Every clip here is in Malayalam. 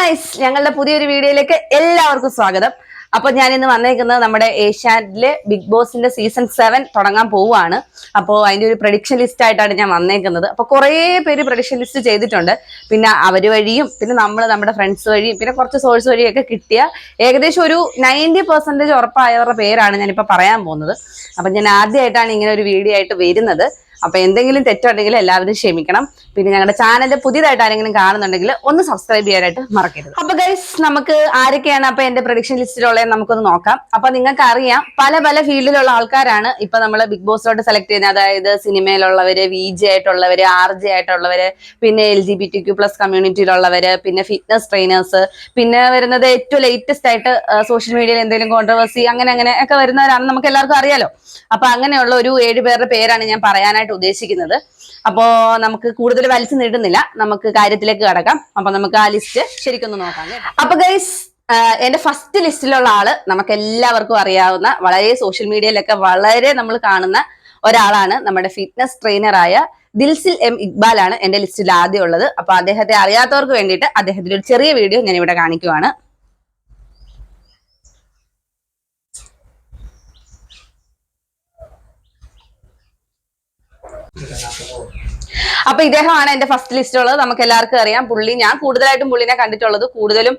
ഗായ്സ് ഞങ്ങളുടെ പുതിയൊരു വീഡിയോയിലേക്ക് എല്ലാവർക്കും സ്വാഗതം. അപ്പൊ ഞാൻ ഇന്ന് വന്നേക്കുന്നത് നമ്മുടെ ഏഷ്യാനെറ്റിലെ ബിഗ് ബോസിന്റെ സീസൺ സെവൻ തുടങ്ങാൻ പോവുകയാണ്. അപ്പോൾ അതിന്റെ ഒരു പ്രഡിക്ഷൻ ലിസ്റ്റ് ആയിട്ടാണ് ഞാൻ വന്നേക്കുന്നത്. അപ്പൊ കുറേ പേര് പ്രഡിക്ഷൻ ലിസ്റ്റ് ചെയ്തിട്ടുണ്ട്. പിന്നെ അവർ വഴിയും പിന്നെ നമ്മൾ നമ്മുടെ ഫ്രണ്ട്സ് വഴിയും പിന്നെ കുറച്ച് സോഴ്സ് വഴിയൊക്കെ കിട്ടിയ ഏകദേശം ഒരു നയന്റി പെർസെന്റേജ് ഉറപ്പായവരുടെ പേരാണ് ഞാനിപ്പോൾ പറയാൻ പോകുന്നത്. അപ്പൊ ഞാൻ ആദ്യമായിട്ടാണ് ഇങ്ങനെ ഒരു വീഡിയോ ആയിട്ട് വരുന്നത്. അപ്പൊ എന്തെങ്കിലും തെറ്റുണ്ടെങ്കിൽ എല്ലാവരും ക്ഷമിക്കണം. പിന്നെ ഞങ്ങളുടെ ചാനൽ പുതിയതായിട്ട് ആരെങ്കിലും കാണുന്നുണ്ടെങ്കിൽ ഒന്ന് സബ്സ്ക്രൈബ് ചെയ്യാനായിട്ട് മറക്കരുത്. അപ്പൊ ഗൈസ് നമുക്ക് ആരൊക്കെയാണ് അപ്പൊ എന്റെ പ്രൊഡിക്ഷൻ ലിസ്റ്റിലുള്ളത് നമുക്കൊന്ന് നോക്കാം. അപ്പൊ നിങ്ങൾക്ക് അറിയാം പല പല ഫീൽഡിലുള്ള ആൾക്കാരാണ് ഇപ്പൊ നമ്മൾ ബിഗ് ബോസിലോട്ട് സെലക്ട് ചെയ്യുന്നത്. അതായത് സിനിമയിലുള്ളവര് വി ജെ ആയിട്ടുള്ളവര് ആർ ജെ ആയിട്ടുള്ളവര് പിന്നെ L G B T Q plus കമ്മ്യൂണിറ്റിയിലുള്ളവര് പിന്നെ ഫിറ്റ്നസ് ട്രെയിനേഴ്സ് പിന്നെ വരുന്നത് ഏറ്റവും ലേറ്റസ്റ്റ് ആയിട്ട് സോഷ്യൽ മീഡിയയിൽ എന്തെങ്കിലും കോൺട്രവേഴ്സി അങ്ങനെ അങ്ങനെ ഒക്കെ വരുന്നവരാണ് നമുക്ക് എല്ലാവർക്കും അറിയാലോ. അപ്പൊ അങ്ങനെയുള്ള ഒരു ഏഴ് പേരുടെ പേരാണ് ഞാൻ പറയാനായിട്ട് ഉദ്ദേശിക്കുന്നത്. അപ്പോ നമുക്ക് കൂടുതൽ വലിച്ചു നീട്ടുന്നില്ല. നമുക്ക് കാര്യത്തിലേക്ക് കടക്കാം. അപ്പൊ നമുക്ക് ആ ലിസ്റ്റ് ശരിക്കൊന്ന് നോക്കാം. അപ്പൊ ഗൈസ് എന്റെ ഫസ്റ്റ് ലിസ്റ്റിലുള്ള ആൾ നമുക്ക് എല്ലാവർക്കും അറിയാവുന്ന വളരെ സോഷ്യൽ മീഡിയയിലൊക്കെ വളരെ നമ്മൾ കാണുന്ന ഒരാളാണ് നമ്മുടെ ഫിറ്റ്നസ് ട്രെയിനറായ ദിൽസിൽ എം ഇക്ബാൽ ആണ് എന്റെ ലിസ്റ്റിൽ ആദ്യം ഉള്ളത്. അപ്പൊ അദ്ദേഹത്തെ അറിയാത്തവർക്ക് വേണ്ടിയിട്ട് അദ്ദേഹത്തിന്റെ ഒരു ചെറിയ വീഡിയോ ഞാൻ ഇവിടെ കാണിക്കുവാണ്. അപ്പൊ ഇദ്ദേഹമാണ് എന്റെ ഫസ്റ്റ് ലിസ്റ്റുള്ളത് നമുക്ക് എല്ലാവർക്കും അറിയാം. പുള്ളി ഞാൻ കൂടുതലായിട്ടും പുള്ളിനെ കണ്ടിട്ടുള്ളത് കൂടുതലും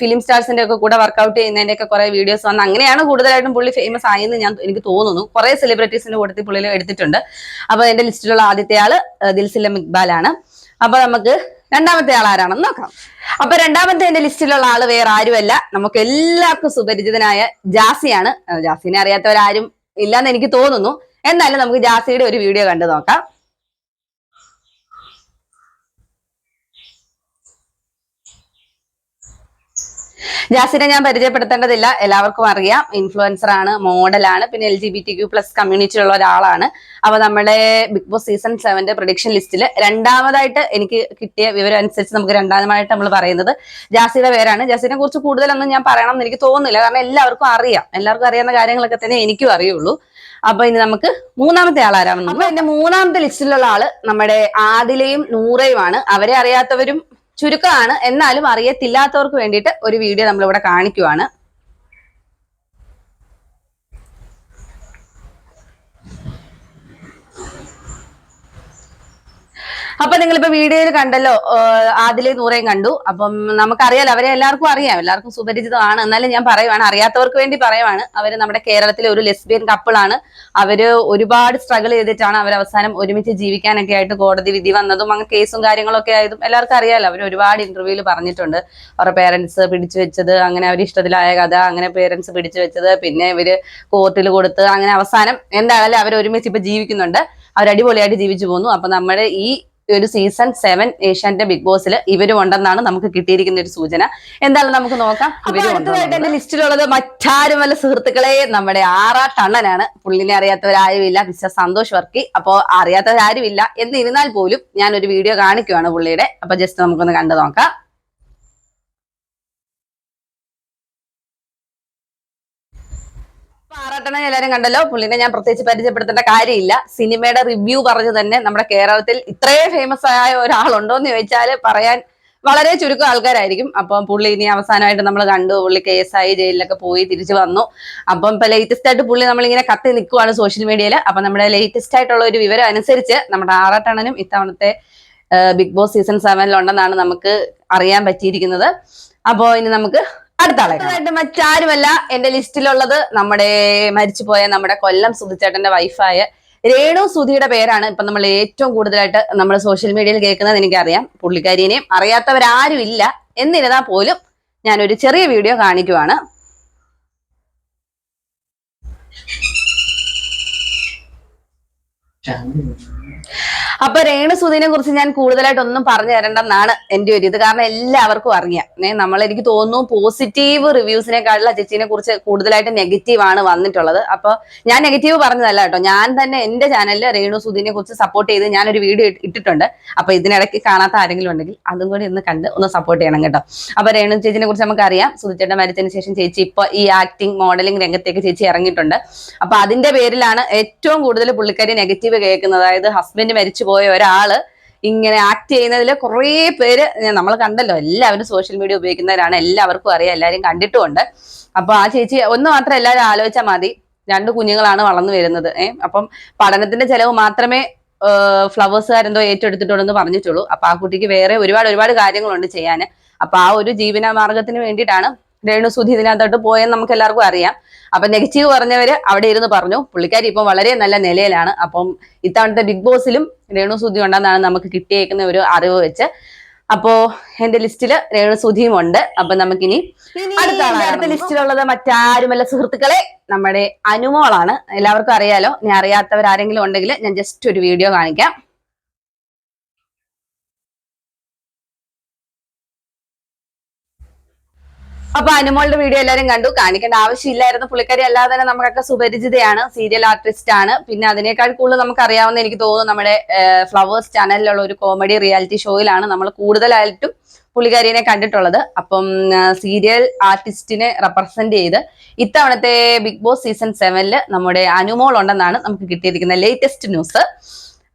ഫിലിം സ്റ്റാർസിന്റെ ഒക്കെ കൂടെ വർക്കൗട്ട് ചെയ്യുന്നതിന്റെ ഒക്കെ കുറെ വീഡിയോസ് വന്ന് അങ്ങനെയാണ് കൂടുതലായിട്ടും പുള്ളി ഫേമസ് ആയെന്ന് ഞാൻ എനിക്ക് തോന്നുന്നു. കുറെ സെലിബ്രിറ്റീസിന്റെ കൂട്ടത്തിൽ പുള്ളിയിൽ എടുത്തിട്ടുണ്ട്. അപ്പൊ എന്റെ ലിസ്റ്റിലുള്ള ആദ്യത്തെ ആൾ ദിൽസില്ല ഇക്ബാൽ ആണ്. അപ്പൊ നമുക്ക് രണ്ടാമത്തെ ആൾ ആരാണെന്ന് നോക്കാം. അപ്പൊ രണ്ടാമത്തെ എന്റെ ലിസ്റ്റിലുള്ള ആൾ വേറെ ആരുമല്ല. നമുക്ക് എല്ലാവർക്കും സുപരിചിതനായ ജാസിയാണ്. ജാസിനെ അറിയാത്തവരാരും ഇല്ലെന്ന് എനിക്ക് തോന്നുന്നു. എന്നാലും നമുക്ക് ജാസിയുടെ ഒരു വീഡിയോ കണ്ടു നോക്കാം. ജാസിനെ ഞാൻ പരിചയപ്പെടുത്തേണ്ടതില്ല. എല്ലാവർക്കും അറിയാം. ഇൻഫ്ലുവൻസർ ആണ് മോഡലാണ് പിന്നെ L G B T Q plus കമ്മ്യൂണിറ്റിയുള്ള ഒരാളാണ്. അപ്പൊ നമ്മുടെ ബിഗ് ബോസ് സീസൺ സെവന്റെ പ്രൊഡിക്ഷൻ ലിസ്റ്റിൽ രണ്ടാമതായിട്ട് എനിക്ക് കിട്ടിയ വിവരം അനുസരിച്ച് നമുക്ക് രണ്ടാമതായിട്ട് നമ്മൾ പറയുന്നത് ജാസിയുടെ പേരാണ്. ജാസിനെ കുറിച്ച് കൂടുതലൊന്നും ഞാൻ പറയണം എന്ന് എനിക്ക് തോന്നുന്നില്ല. കാരണം എല്ലാവർക്കും അറിയാം. എല്ലാവർക്കും അറിയാവുന്ന കാര്യങ്ങളൊക്കെ തന്നെ എനിക്കും അറിയുള്ളൂ. അപ്പൊ ഇനി നമുക്ക് മൂന്നാമത്തെ ആളാരാണെന്ന് അപ്പൊ എന്റെ മൂന്നാമത്തെ ലിസ്റ്റിലുള്ള ആൾ നമ്മുടെ ആദിലയും നൂറയുമാണ്. അവരെ അറിയാത്തവരും ചുരുക്കമാണ്. എന്നാലും അറിയത്തില്ലാത്തവർക്ക് വേണ്ടിയിട്ട് ഒരു വീഡിയോ നമ്മളിവിടെ കാണിക്കുവാണ്. അപ്പൊ നിങ്ങളിപ്പോ വീഡിയോയിൽ കണ്ടല്ലോ ആദിലെ നൂറേം കണ്ടു. അപ്പം നമുക്കറിയാലോ അവരെ എല്ലാവർക്കും അറിയാം. എല്ലാവർക്കും സുപരിചിതമാണ്. എന്നാലും ഞാൻ പറയുവാണ് അറിയാത്തവർക്ക് വേണ്ടി പറയുവാണ്. അവർ നമ്മുടെ കേരളത്തിലെ ഒരു ലെസ്ബിയൻ കപ്പിളാണ് അവർ ഒരുപാട് സ്ട്രഗിൾ ചെയ്തിട്ടാണ് അവർ അവസാനം ഒരുമിച്ച് ജീവിക്കാനൊക്കെ ആയിട്ട് കോടതി വിധി വന്നതും അങ്ങനെ കേസും കാര്യങ്ങളൊക്കെ ആയതും എല്ലാവർക്കും അറിയാലോ. അവർ ഒരുപാട് ഇന്റർവ്യൂവിൽ പറഞ്ഞിട്ടുണ്ട്. അവരുടെ പേരൻസ് പിടിച്ചു വെച്ചത് അങ്ങനെ അവർ ഇഷ്ടത്തിലായ കഥ അങ്ങനെ പേരൻസ് പിടിച്ചു വെച്ചത് പിന്നെ ഇവർ കോർട്ടിൽ കൊടുത്ത് അങ്ങനെ അവസാനം എന്തായാലും അവർ ഒരുമിച്ച് ഇപ്പൊ ജീവിക്കുന്നുണ്ട്. അവർ അടിപൊളിയായിട്ട് ജീവിച്ചു പോകുന്നു അപ്പൊ നമ്മുടെ ഈ ഒരു സീസൺ സെവൻ ഏഷ്യാന്റെ ബിഗ് ബോസിൽ ഇവരും ഉണ്ടെന്നാണ് നമുക്ക് കിട്ടിയിരിക്കുന്ന ഒരു സൂചന. എന്തായാലും നമുക്ക് നോക്കാം. അടുത്തതായിട്ട് എന്റെ ലിസ്റ്റിലുള്ളത് മറ്റാരും വല്ല സുഹൃത്തുക്കളെ നമ്മുടെ ആറാ ടണ്ണനാണ് പുള്ളിനെ അറിയാത്തവരാരുമില്ല. മിസ്റ്റർ സന്തോഷ് വർക്കി. അപ്പോ അറിയാത്തവരാരുമില്ല. എന്നിരുന്നാൽ പോലും ഞാൻ ഒരു വീഡിയോ കാണിക്കുവാണ് പുള്ളിയുടെ. അപ്പൊ ജസ്റ്റ് നമുക്കൊന്ന് കണ്ടു നോക്കാം. ആറാട്ടണൻ എല്ലാരും കണ്ടല്ലോ. പുള്ളിനെ ഞാൻ പ്രത്യേകിച്ച് പരിചയപ്പെടുത്തേണ്ട കാര്യമില്ല. സിനിമയുടെ റിവ്യൂ പറഞ്ഞു തന്നെ നമ്മുടെ കേരളത്തിൽ ഇത്രയും ഫേമസ് ആയ ഒരാളുണ്ടോ എന്ന് ചോദിച്ചാൽ പറയാൻ വളരെ ചുരുക്കം ആൾക്കാരായിരിക്കും. അപ്പം പുള്ളി ഇനി അവസാനമായിട്ട് നമ്മൾ കണ്ടു. പുള്ളി കേസായി ജയിലിലൊക്കെ പോയി തിരിച്ചു വന്നു. അപ്പം ഇപ്പൊ ലേറ്റസ്റ്റ് ആയിട്ട് പുള്ളി നമ്മളിങ്ങനെ കത്തി നിൽക്കുവാണ് സോഷ്യൽ മീഡിയയിൽ അപ്പൊ നമ്മുടെ ലേറ്റസ്റ്റ് ആയിട്ടുള്ള ഒരു വിവരം അനുസരിച്ച് നമ്മുടെ ആറാട്ടണനും ഇത്തവണത്തെ ബിഗ് ബോസ് സീസൺ സെവനിലുണ്ടെന്നാണ് നമുക്ക് അറിയാൻ പറ്റിയിരിക്കുന്നത്. അപ്പോ ഇനി നമുക്ക് അടുത്ത. മറ്റാരുമല്ല എന്റെ ലിസ്റ്റിലുള്ളത് നമ്മുടെ മരിച്ചുപോയ നമ്മുടെ കൊല്ലം സുധിച്ചേട്ടന്റെ വൈഫായ രേണു സുധിയുടെ പേരാണ് ഇപ്പൊ നമ്മൾ ഏറ്റവും കൂടുതലായിട്ട് നമ്മൾ സോഷ്യൽ മീഡിയയിൽ കേൾക്കുന്നത് എനിക്കറിയാം. പുള്ളിക്കാരിനെയും അറിയാത്തവരാരും ഇല്ല എന്നിരുന്നാൽ പോലും ഞാനൊരു ചെറിയ വീഡിയോ കാണിക്കുവാണ്. അപ്പൊ രേണു സുധീനെ കുറിച്ച് ഞാൻ കൂടുതലായിട്ട് ഒന്നും പറഞ്ഞു തരണ്ടെന്നാണ് എന്റെ ഒരു ഇത്. കാരണം എല്ലാവർക്കും അറിയാം. നമ്മൾ എനിക്ക് തോന്നുന്നു പോസിറ്റീവ് റിവ്യൂസിനെക്കാളും ചേച്ചിനെ കുറിച്ച് കൂടുതലായിട്ട് നെഗറ്റീവ് ആണ് വന്നിട്ടുള്ളത്. അപ്പൊ ഞാൻ നെഗറ്റീവ് പറഞ്ഞതല്ല കേട്ടോ. ഞാൻ തന്നെ എന്റെ ചാനലിൽ രേണു സുധീനെ കുറിച്ച് സപ്പോർട്ട് ചെയ്ത് ഞാൻ ഒരു വീഡിയോ ഇട്ടിട്ടുണ്ട്. അപ്പൊ ഇതിനിടയ്ക്ക് കാണാത്ത ആരെങ്കിലും ഉണ്ടെങ്കിൽ അതും കൂടി ഒന്ന് കണ്ട് ഒന്ന് സപ്പോർട്ട് ചെയ്യണം കേട്ടോ. അപ്പൊ രേണു ചേച്ചിനെ കുറിച്ച് നമുക്ക് അറിയാം. സുധിച്ചേട്ടൻ മരിച്ചതിന് ശേഷം ചേച്ചി ഇപ്പൊ ഈ ആക്ടിങ് മോഡലിംഗ് രംഗത്തേക്ക് ചേച്ചി ഇറങ്ങിയിട്ടുണ്ട്. അപ്പൊ അതിന്റെ പേരിലാണ് ഏറ്റവും കൂടുതൽ പുള്ളിക്കാരി നെഗറ്റീവ് കേൾക്കുന്നത്. അതായത് ഹസ്ബൻഡ് മരിച്ചു പോയ ഒരാൾ ഇങ്ങനെ ആക്ട് ചെയ്യുന്നതിൽ കുറേ പേര് നമ്മൾ കണ്ടല്ലോ എല്ലാവരും സോഷ്യൽ മീഡിയ ഉപയോഗിക്കുന്നവരാണ് എല്ലാവർക്കും അറിയാം എല്ലാവരും കണ്ടിട്ടുമുണ്ട്. അപ്പൊ ആ ചേച്ചി ഒന്ന് മാത്രം എല്ലാവരും ആലോചിച്ചാൽ മതി രണ്ട് കുഞ്ഞുങ്ങളാണ് വളർന്നു വരുന്നത്. ഏഹ് അപ്പം പഠനത്തിന്റെ ചെലവ് മാത്രമേ ഫ്ലവേഴ്സുകാരെന്തോ ഏറ്റെടുത്തിട്ടുണ്ടെന്ന് പറഞ്ഞിട്ടുള്ളൂ. അപ്പൊ ആ കുട്ടിക്ക് വേറെ ഒരുപാട് ഒരുപാട് കാര്യങ്ങളുണ്ട് ചെയ്യാൻ അപ്പൊ ആ ഒരു ജീവന മാർഗത്തിന് വേണ്ടിയിട്ടാണ് രേണു സുധി ഇതിനകത്തോട്ട് പോയെന്ന് നമുക്ക് എല്ലാവർക്കും അറിയാം. അപ്പൊ നെഗറ്റീവ് പറഞ്ഞവര് അവിടെ ഇരുന്ന് പറഞ്ഞു. പുള്ളിക്കാരി ഇപ്പം വളരെ നല്ല നിലയിലാണ്. അപ്പം ഇത്തവണത്തെ ബിഗ് ബോസിലും രേണു സുധി ഉണ്ടെന്നാണ് നമുക്ക് കിട്ടിയേക്കുന്ന ഒരു അറിവ് വെച്ച്. അപ്പോ എന്റെ ലിസ്റ്റിൽ രേണു സുധിയും ഉണ്ട്. അപ്പൊ നമുക്കിനി അടുത്ത. അടുത്ത ലിസ്റ്റിലുള്ളത് മറ്റാരുമല്ല. സുഹൃത്തുക്കളെ നമ്മുടെ അനുമോളാണ്. എല്ലാവർക്കും അറിയാലോ. ഞാൻ അറിയാത്തവർ ആരെങ്കിലും ഉണ്ടെങ്കിൽ ഞാൻ ജസ്റ്റ് ഒരു വീഡിയോ കാണിക്കാം. അപ്പൊ അനുമോളുടെ വീഡിയോ എല്ലാരും കണ്ടു. കാണിക്കേണ്ട ആവശ്യമില്ലായിരുന്നു. പുള്ളിക്കാരി അല്ലാതെ തന്നെ നമുക്കൊക്കെ സുപരിചിതയാണ്. സീരിയൽ ആർട്ടിസ്റ്റ് ആണ്. പിന്നെ അതിനേക്കാൾ കൂടുതൽ നമുക്ക് അറിയാവുന്ന എനിക്ക് തോന്നുന്നു നമ്മുടെ ഫ്ലവേഴ്സ് ചാനലിലുള്ള ഒരു കോമഡി റിയാലിറ്റി ഷോയിലാണ് നമ്മൾ കൂടുതലായിട്ടും പുള്ളിക്കാരിനെ കണ്ടിട്ടുള്ളത്. അപ്പം സീരിയൽ ആർട്ടിസ്റ്റിനെ റെപ്രസെന്റ് ചെയ്ത് ഇത്തവണത്തെ ബിഗ് ബോസ് സീസൺ സെവനിൽ നമ്മുടെ അനുമോൾ ഉണ്ടെന്നാണ് നമുക്ക് കിട്ടിയിരിക്കുന്ന ലേറ്റസ്റ്റ് ന്യൂസ്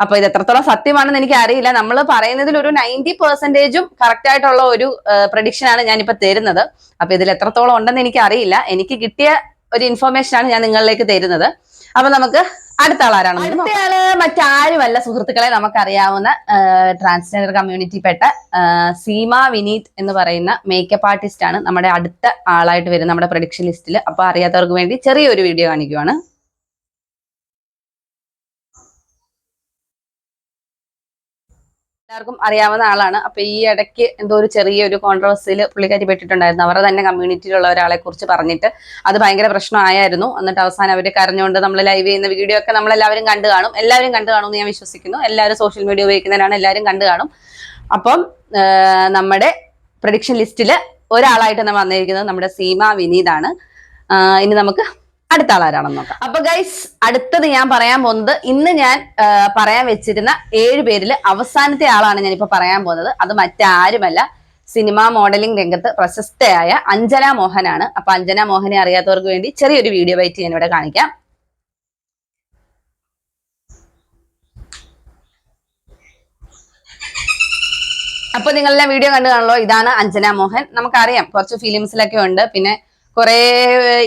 അപ്പൊ ഇത് എത്രത്തോളം സത്യമാണെന്ന് എനിക്ക് അറിയില്ല. നമ്മൾ പറയുന്നതിൽ ഒരു നയന്റി പെർസെന്റേജും കറക്റ്റ് ആയിട്ടുള്ള ഒരു പ്രഡിക്ഷൻ ആണ് ഞാനിപ്പോ തരുന്നത്. അപ്പൊ ഇതിൽ എത്രത്തോളം ഉണ്ടെന്ന് എനിക്ക് അറിയില്ല. എനിക്ക് കിട്ടിയ ഒരു ഇൻഫർമേഷൻ ആണ് ഞാൻ നിങ്ങളിലേക്ക് തരുന്നത്. അപ്പൊ നമുക്ക് അടുത്ത ആളാരാണ് അടുത്തയാൾ മറ്റാരുമല്ല സുഹൃത്തുക്കളെ നമുക്കറിയാവുന്ന ട്രാൻസ്ജെൻഡർ കമ്മ്യൂണിറ്റി പെട്ട സീമ വിനീത് എന്ന് പറയുന്ന മേക്കപ്പ് ആർട്ടിസ്റ്റ് ആണ് നമ്മുടെ അടുത്ത ആളായിട്ട് വരുന്നത് നമ്മുടെ പ്രൊഡിക്ഷൻ ലിസ്റ്റിൽ അപ്പൊ അറിയാത്തവർക്ക് വേണ്ടി ചെറിയൊരു വീഡിയോ കാണിക്കുവാണ്. എല്ലാവർക്കും അറിയാവുന്ന ആളാണ്. അപ്പൊ ഈ ഇടയ്ക്ക് എന്തോ ഒരു ചെറിയൊരു കോൺട്രവേഴ്സിയിൽ പുള്ളിക്കാരി പെട്ടിട്ടുണ്ടായിരുന്നു. അവരുടെ തന്നെ കമ്മ്യൂണിറ്റിയിലുള്ള ഒരാളെ കുറിച്ച് പറഞ്ഞിട്ട് അത് ഭയങ്കര പ്രശ്നമായിരുന്നു. എന്നിട്ട് അവസാനം അവർ കരഞ്ഞുകൊണ്ട് നമ്മൾ ലൈവ് ചെയ്യുന്ന വീഡിയോ ഒക്കെ നമ്മളെല്ലാവരും കണ്ടു കാണും. എല്ലാവരും കണ്ടു കാണും എന്ന് ഞാൻ വിശ്വസിക്കുന്നു. എല്ലാവരും സോഷ്യൽ മീഡിയ ഉപയോഗിക്കുന്നവരാണ്. എല്ലാവരും കണ്ടു കാണും. അപ്പം നമ്മുടെ പ്രഡിക്ഷൻ ലിസ്റ്റിൽ ഒരാളായിട്ട് നമ്മൾ വന്നിരിക്കുന്നത് നമ്മുടെ സീമ വിനീതാണ്. ഇനി നമുക്ക് അടുത്ത ആളാരാണെന്ന് നോക്കാം. അപ്പൊ ഗൈസ് അടുത്തത് ഞാൻ പറയാൻ പോകുന്നത് ഇന്ന് ഞാൻ പറയാൻ വെച്ചിരുന്ന ഏഴ് പേരിൽ അവസാനത്തെ ആളാണ് ഞാൻ ഞാനിപ്പോ പറയാൻ പോകുന്നത്. അത് മറ്റാരുമല്ല. സിനിമാ മോഡലിംഗ് രംഗത്ത് പ്രശസ്തയായ അഞ്ജന മോഹനാണ്. അപ്പൊ അഞ്ജന മോഹനെ അറിയാത്തവർക്ക് വേണ്ടി ചെറിയൊരു വീഡിയോ ബൈറ്റ് ഞാൻ ഇവിടെ കാണിക്കാം. അപ്പൊ നിങ്ങളെല്ലാം വീഡിയോ കണ്ടു കാണല്ലോ ഇതാണ് അഞ്ജന മോഹൻ. നമുക്കറിയാം കുറച്ച് ഫിലിംസിലൊക്കെ ഉണ്ട്. പിന്നെ കുറെ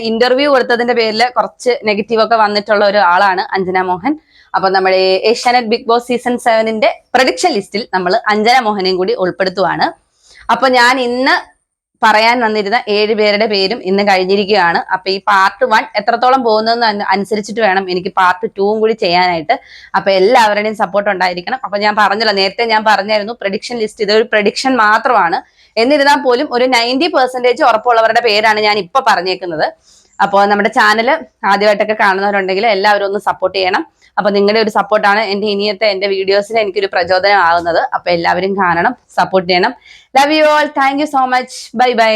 ഇന്റർവ്യൂ കൊടുത്തതിന്റെ പേരിൽ കുറച്ച് നെഗറ്റീവ് ഒക്കെ വന്നിട്ടുള്ള ഒരു ആളാണ് അഞ്ജന മോഹൻ. അപ്പൊ നമ്മുടെ ഏഷ്യാനെറ്റ് ബിഗ് ബോസ് സീസൺ സെവനിന്റെ പ്രൊഡിക്ഷൻ ലിസ്റ്റിൽ നമ്മൾ അഞ്ജന മോഹനെയും കൂടി ഉൾപ്പെടുത്തുവാണ്. അപ്പൊ ഞാൻ ഇന്ന് പറയാൻ വന്നിരുന്ന ഏഴ് പേരുടെ പേരും ഇന്ന് കഴിഞ്ഞിരിക്കുകയാണ്. അപ്പൊ ഈ പാർട്ട് വൺ എത്രത്തോളം പോകുന്നതെന്ന് അനുസരിച്ചിട്ട് വേണം എനിക്ക് പാർട്ട് ടൂവും കൂടി ചെയ്യാനായിട്ട്. അപ്പൊ എല്ലാവരുടെയും സപ്പോർട്ട് ഉണ്ടായിരിക്കണം. അപ്പൊ ഞാൻ പറഞ്ഞല്ലോ നേരത്തെ ഞാൻ പറഞ്ഞായിരുന്നു പ്രഡിക്ഷൻ ലിസ്റ്റ് ഇതൊരു പ്രഡിക്ഷൻ മാത്രമാണ്. എന്നിരുന്നാൽ പോലും ഒരു നയന്റി പെർസെന്റേജ് ഉറപ്പുള്ളവരുടെ പേരാണ് ഞാൻ ഇപ്പൊ പറഞ്ഞേക്കുന്നത്. അപ്പോൾ നമ്മുടെ ചാനൽ ആദ്യമായിട്ടൊക്കെ കാണുന്നവരുണ്ടെങ്കിൽ എല്ലാവരും ഒന്ന് സപ്പോർട്ട് ചെയ്യണം. അപ്പൊ നിങ്ങളുടെ ഒരു സപ്പോർട്ടാണ് എന്റെ ഇനിയത്തെ എന്റെ വീഡിയോസിന് എനിക്കൊരു പ്രചോദനം ആകുന്നത് അപ്പൊ എല്ലാവരും കാണണം സപ്പോർട്ട് ചെയ്യണം. Love you all thank so much bye bye